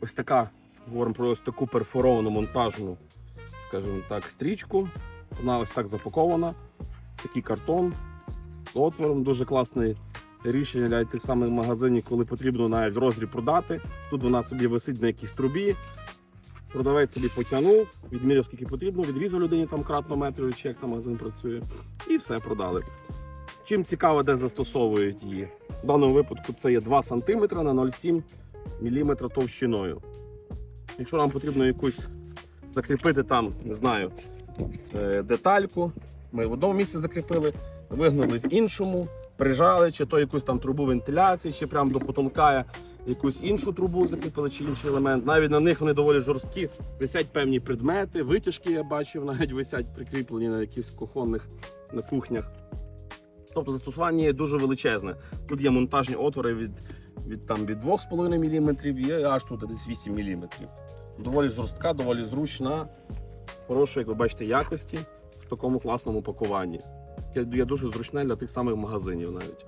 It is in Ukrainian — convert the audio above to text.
ось така, говоримо про ось таку перфоровану монтажну, скажімо так, стрічку. Вона ось так запакована. Такий картон з отвором. Дуже класне рішення для тих самих магазинів, коли потрібно навіть розріб продати. Тут вона собі висить на якійсь трубі. Продавець собі потягнув, відміряв скільки потрібно, відрізав людині там кратно метрів, чи як там магазин працює, і все продали. Чим цікаво, де застосовують її. В даному випадку це є 2 см на 0,7 мм товщиною. Якщо нам потрібно якусь закріпити там, не знаю, е, детальку, ми в одному місці закріпили, вигнали в іншому, прижали, чи то якусь там трубу вентиляції, чи прямо до потолка якусь іншу трубу закріпили, чи інший елемент. Навіть на них вони доволі жорсткі. Висять певні предмети, витяжки я бачив, навіть висять прикріплені на якихось кухонних на кухнях. Тобто застосування є дуже величезне. Тут є монтажні отвори від, від, там, від 2,5 мм і аж тут десь 8 мм. Доволі жорстка, доволі зручна, хорошої, як ви бачите, якості в такому класному пакуванні. Є дуже зручне для тих самих магазинів навіть.